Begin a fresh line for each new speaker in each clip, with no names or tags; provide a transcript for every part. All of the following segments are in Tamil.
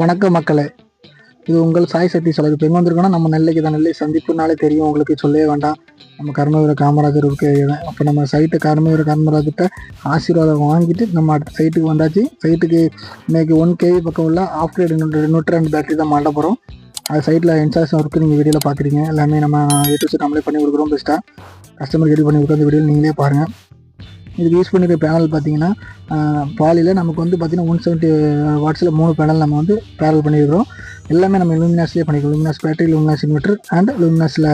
வணக்கம் மக்களே. இது உங்கள் சாய் சக்தி சொல்லுது இப்போ எங்கே வந்திருக்கோம்னா நம்ம நெல்லைக்கு தான். நெல்லை சந்திப்புனாலே தெரியும். உங்களுக்கு சொல்லவே வேண்டாம். நம்ம கர்மவீர காமராஜர் இருக்கு அப்போ நம்ம சைட்டு கர்மவீர காமராஜர்கிட்ட ஆசீர்வாதம் வாங்கிட்டு நம்ம அடுத்த சைட்டுக்கு வந்தாச்சு. சைட்டுக்கு இன்னைக்கு ஒன் கேவி பக்கம் உள்ள ஆஃப் கிரேட் நூற்றி ரெண்டு பேட்டரி தான் மாட்ட போகிறோம் அது சைட்டில் இன்சார்ஜ் ஒர்க்கு நீங்கள் வீடியோவில் பார்க்குறீங்க எல்லாமே நம்ம எடுத்து நம்மளே பண்ணி கொடுக்குறோம் பெஸ்ட்டாக கஸ்டமர் ரெடி பண்ணி கொடுக்குற அந்த வீடியோ நீங்களே பாருங்கள் இதுக்கு யூஸ் பண்ணிக்கிற பேனல் பார்த்தீங்கன்னா பாலியில் நமக்கு வந்து பார்த்திங்கன்னா ஒன் செவன்ட்டி வாட்ஸில் மூணு பேனல் நம்ம வந்து பேரல் பண்ணியிருக்கிறோம் எல்லாமே நம்ம லூமினாஸ்லேயே பண்ணிக்கிறோம் Luminous battery Luminous inverter and லூமினாஸில்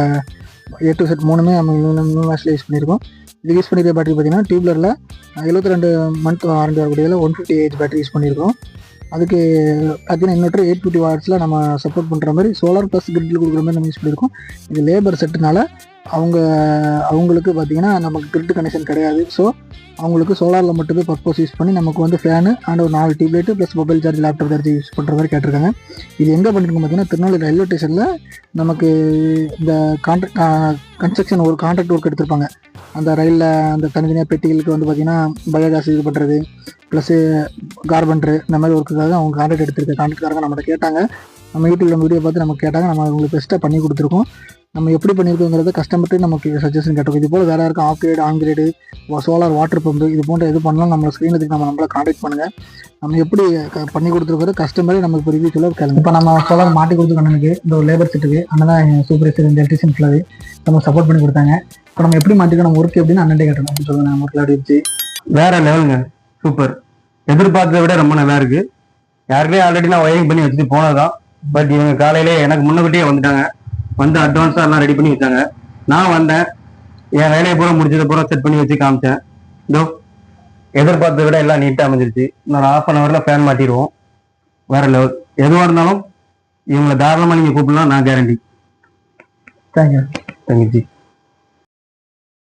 A to set மூணுமே நம்ம லூமினாஸில் யூஸ் பண்ணியிருக்கோம் இது யூஸ் பண்ணிக்கிற பேட்டரி பார்த்தீங்கன்னா டியூப்லரில் எழுபத்தி ரெண்டு month warranty வரக்கூடியதில் one fifty age battery use பண்ணியிருக்கோம் அதுக்கு பார்த்தீங்கன்னா இன்வெர்டர் எயிட் ஃபிஃப்டி வாட்ஸில் நம்ம சப்போர்ட் பண்ணுற மாதிரி சோலார் ப்ளஸ் கிரிட்டில் கொடுக்குற மாதிரி நம்ம யூஸ் பண்ணியிருக்கோம் இது லேபர் செட்டுனால அவங்க அவங்களுக்கு பார்த்தீங்கன்னா நமக்கு கிரிட் கனெக்ஷன் கிடையாது. ஸோ அவங்களுக்கு சோலாரில் மட்டுமே பர்பஸ் யூஸ் பண்ணி நமக்கு வந்து ஃபேனு அண்ட் ஒரு நாலு tubelight plus mobile charge laptop charge use பண்ணுற மாதிரி கேட்டிருக்காங்க. இது எங்கே பண்ணியிருக்கோம் பார்த்தீங்கன்னா திருநெல்வேலி ரயில்வே ஸ்டேஷனில் நமக்கு இந்த கான்ட்ராக்ட் கன்ஸ்ட்ரக்ஷன் ஒரு கான்ட்ராக்ட் ஒர்க் எடுத்திருப்பாங்க. அந்த ரயிலில் அந்த தனித்தனியாக பெட்டிகளுக்கு வந்து பார்த்திங்கன்னா பயோகாஸ் இது பண்ணுறது ப்ளஸ்ஸு கார்பன்ட்ரு இந்த மாதிரி ஒர்க்குக்காக அவங்க கான்ட்ராக்ட் எடுத்திருக்க. கான்ட்ராக்ட்காரங்க நம்மகிட்ட கேட்டாங்க. நம்ம யூடியூப்ல வீடியோ பார்த்து நம்ம கேட்டாங்க. நம்ம அவங்களுக்கு பெஸ்ட்டாக பண்ணி கொடுத்துருக்கோம். நம்ம எப்படி பண்ணியிருக்கோங்கிறத கஸ்டமர்ட்டு நமக்கு சஜஷன் கேட்டோம் இது போல் வேறு யாருக்கும் off grid on grid solar water pump இது போன்ற எது பண்ணாலும் நம்ம ஸ்க்ரீனுக்கு நம்ம நம்மளை காண்டாக்ட் பண்ணுங்கள் நம்ம எப்படி பண்ணி கொடுத்துருக்கோம் கஸ்டமரே நம்ம இப்போ ரிவ்யூ சொல்ல கேளுங்க. இப்போ நம்ம சோலார் மாட்டி கொடுத்துருக்கோம் எனக்கு இந்த ஒரு லேபர் செட்டுக்கு அண்ணன் தான் சூப்பர்வைசர் இந்த எலக்ட்ரிஷியன் ஃபுல்லாகவே நம்ம சப்போர்ட் பண்ணி கொடுத்தாங்க. இப்போ நம்ம எப்படி மாட்டிக்கணும் ஒர்க் எப்படின்னு அண்ணன் கேட்டணும் அப்படின்னு சொல்லுங்க நம்ம ஒர்க்கில் அப்படி
வேற லெவலுங்க சூப்பர் எதிர்பார்த்ததை விட ரொம்ப நல்லா இருக்கு. யாருக்குமே ஆல்ரெடி நான் ஒயரிங் பண்ணி வச்சுட்டு போனதுதான். பட் இவங்க காலையிலே எனக்கு முன்னகிட்டே வந்துட்டாங்க. வந்து அட்வான்ஸா எல்லாம் ரெடி பண்ணி வச்சாங்க. நான் வந்தேன். என் வேலையை பூரா முடிச்சதை பூரா செட் பண்ணி வச்சு காமிச்சேன். இதோ எதிர்பார்த்ததை விட எல்லாம் நீட்டா அமைஞ்சிருச்சு. இன்னொரு ஹாஃப் அன் ஹவர்ல ஃபேன் மாட்டிடுவோம். வேற லெவல் எதுவாக இருந்தாலும் இவங்களை தாராளமா நீங்க கூப்பிடலாம் நான் கேரண்டி
தேங்க்யூ
தங்கச்சி.